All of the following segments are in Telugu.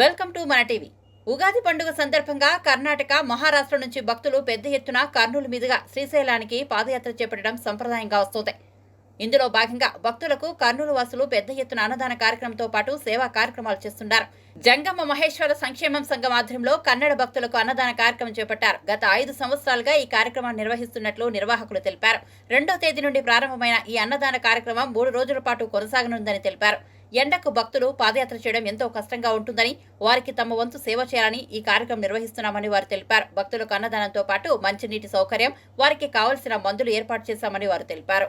వెల్కమ్ టు మన టీవీ. ఉగాది పండుగ సందర్భంగా కర్ణాటక మహారాష్ట్ర నుంచి భక్తులు పెద్ద ఎత్తున కర్నూలు మీదుగా శ్రీశైలానికి పాదయాత్ర చేపట్టడం సంప్రదాయంగా వస్తోంది. ఇందులో భాగంగా భక్తులకు కర్నూలు వాసులు పెద్ద ఎత్తున అన్నదాన కార్యక్రమంతో పాటు సేవా కార్యక్రమాలు చేస్తున్నారు. జంగమ్మ మహేశ్వర సంక్షేమం సంఘం ఆధ్వర్యంలో కన్నడ భక్తులకు అన్నదాన కార్యక్రమం చేపట్టారు. గత ఐదు సంవత్సరాలుగా ఈ కార్యక్రమాన్ని నిర్వహిస్తున్నట్లు నిర్వాహకులు తెలిపారు. రెండో తేదీ నుండి ప్రారంభమైన ఈ అన్నదాన కార్యక్రమం మూడు రోజుల పాటు కొనసాగనుందని తెలిపారు. ఎండకు భక్తులు పాదయాత్ర చేయడం ఎంతో కష్టంగా ఉంటుందని వారికి తమ వంతు సేవ చేయాలని ఈ కార్యక్రమం నిర్వహిస్తున్నామని వారు తెలిపారు. భక్తులకు అన్నదానంతో పాటు మంచినీటి సౌకర్యం వారికి కావలసిన మందులు ఏర్పాటు చేశామని వారు తెలిపారు.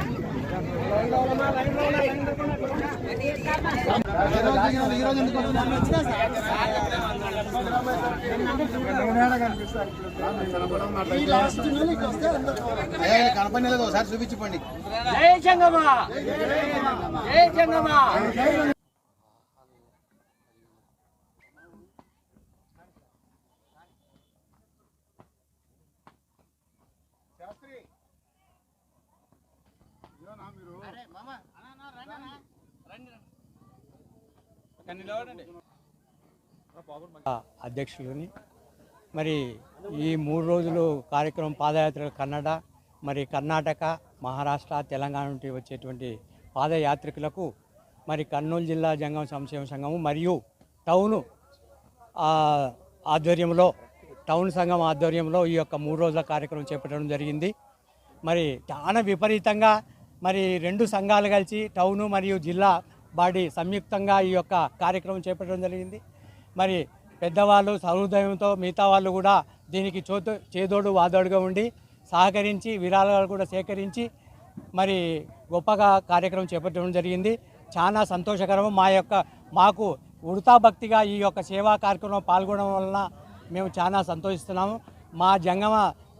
కనపడలేదు ఒకసారి చూపించుకోండి జై జంగమా జై జంగమా అధ్యక్షులని. మరి ఈ మూడు రోజులు కార్యక్రమం పాదయాత్ర కన్నడ మరి కర్ణాటక మహారాష్ట్ర తెలంగాణ నుండి వచ్చేటువంటి పాదయాత్రికులకు మరి కర్నూలు జిల్లా జంగం సంక్షేమ సంఘము మరియు టౌను ఆ, ఆధ్వర్యంలో టౌన్ సంఘం ఆధ్వర్యంలో ఈ యొక్క మూడు రోజుల కార్యక్రమం చేపట్టడం జరిగింది. మరి చాలా విపరీతంగా మరి రెండు సంఘాలు కలిసి టౌను మరియు జిల్లా బాడీ సంయుక్తంగా ఈ యొక్క కార్యక్రమం చేపట్టడం జరిగింది. మరి పెద్దవాళ్ళు సహృదయంతో మిగతా వాళ్ళు కూడా దీనికి చోతు చేదోడు వాదోడుగా ఉండి సహకరించి విరాళాలు కూడా సేకరించి మరి గొప్పగా కార్యక్రమం చేపట్టడం జరిగింది. చాలా సంతోషకరం మా యొక్క మాకు ఉడతా భక్తిగా ఈ యొక్క సేవా కార్యక్రమం పాల్గొనడం వలన మేము చాలా సంతోషిస్తున్నాము. మా జంగమ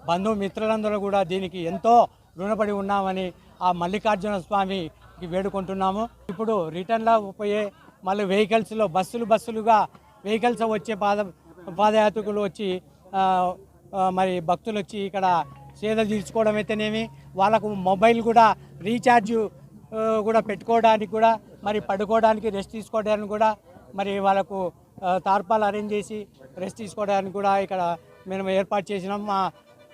బంధు మిత్రులందరూ కూడా దీనికి ఎంతో రుణపడి ఉన్నామని ఆ మల్లికార్జున స్వామికి వేడుకుంటున్నాము. ఇప్పుడు రిటర్న్లో పోయే మళ్ళీ వెహికల్స్లో బస్సులు బస్సులుగా వెహికల్స్ వచ్చే పాద పాదయాత్రికులు వచ్చి మరి భక్తులు వచ్చి ఇక్కడ సేద తీర్చుకోవడం అయితేనేమి వాళ్ళకు మొబైల్ కూడా రీఛార్జ్ కూడా పెట్టుకోవడానికి కూడా మరి పడుకోవడానికి రెస్ట్ తీసుకోవడానికి కూడా మరి వాళ్ళకు తార్పాలు అరేంజ్ చేసి రెస్ట్ తీసుకోవడానికి కూడా ఇక్కడ మేము ఏర్పాటు చేసినాం. మా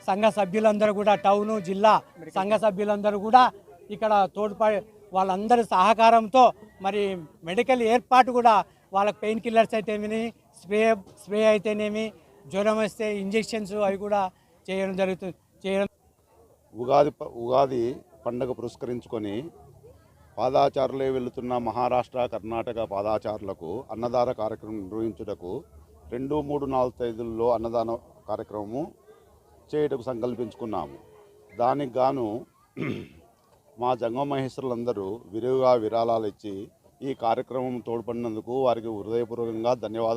సంఘ సభ్యులందరూ కూడా టౌను జిల్లా సంఘ సభ్యులందరూ కూడా ఇక్కడ తోడ్పడి వాళ్ళందరి సహకారంతో మరి మెడికల్ ఏర్పాటు కూడా వాళ్ళకి పెయిన్ కిల్లర్స్ అయితేనేమి స్ప్రే స్ప్రే అయితేనేమి జ్వరం వస్తే ఇంజెక్షన్స్ అవి కూడా చేయడం జరుగుతుంది చేయడం ఉగాది ఉగాది పండుగ పురస్కరించుకొని పాదాచారులే వెళుతున్న మహారాష్ట్ర కర్ణాటక పాదాచారులకు అన్నదాన కార్యక్రమం నిర్వహించుటకు రెండు మూడు నాలుగు తేదీల్లో అన్నదాన కార్యక్రమము చేయటకు సంకల్పించుకున్నాము. దానికి గాను మా జంగ మహేశ్వరులందరూ విరివిగా విరాళాలు ఇచ్చి ఈ కార్యక్రమం తోడ్పడినందుకు వారికి హృదయపూర్వకంగా ధన్యవాదాలు